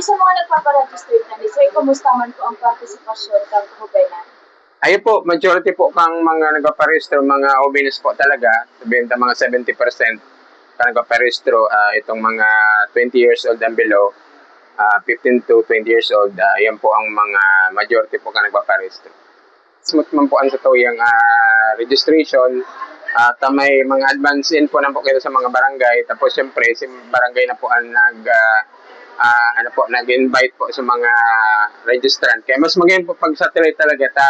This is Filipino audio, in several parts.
Ay, sa mga nagpaparegister na ni Sir, kumusta man po ang partisipasyon ng Rubenan? Ayun po, majority po kang mga nagpaparehistro, mga OBNs po talaga, sabihin mga 70% ka nagpaparehistro, ah, itong mga 20 years old and below, ah, 15 to 20 years old, ah, yan po ang mga majority po ka nagpaparehistro. Smooth man po ang sa tuyang ah, registration, at ah, may mga advance info na po kayo sa mga barangay, tapos siyempre, si barangay na po ang nag, ah, ah, ano po, nag-invite po sa mga registrant. Kaya mas magayon po pag satellite talaga, ta,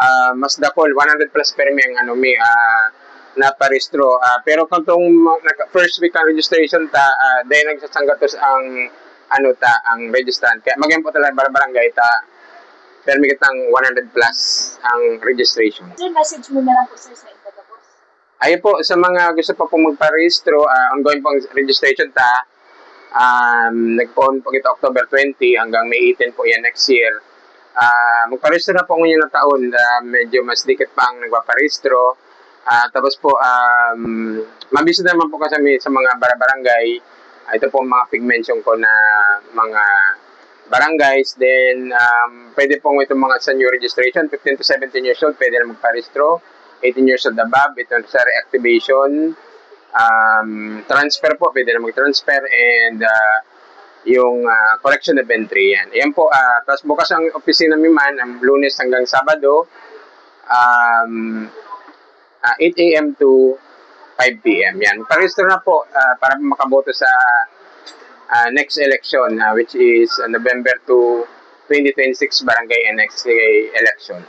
ah, mas dakol 100 plus permi ang ano mi ah na parehistro Ah, pero kung tong first week ang registration ta uh, dahil nagsasanggatos ang ano ta ang registrant kaya magyan po talaga bar- barangay ta permi kitang 100 plus ang registration Sir, message mo na lang po, sir, sa Intagapos. Ayun po, sa mga gusto pa po magparehistro, ah, ongoing pong registration ta, um, nagpo-on po ito October 20 hanggang May 18 po yan next year. Ah, magparehistro na po ngayon na taon, ah, medyo mas dikit pa ang nagpaparehistro. Ah, tapos po, um, mabisa naman po kasi sa mga bara-barangay, Ah, ito po mga pigmention ko na mga barangays. Then, um, pwede pong itong mga sa new registration, 15 to 17 years old, pwede na magparehistro. 18 years old above, ito sa reactivation. Um, transfer po, pwede na mag-transfer. And uh, yung uh, correction of entry yan. Yan po, uh, tapos bukas ang opisina mi man, ang lunes hanggang sabado, um, uh, 8 a.m. to 5 p.m. Yan. Parehistro na po uh, para makaboto sa uh, next election uh, which is uh, November to 2026 Barangay NXA election.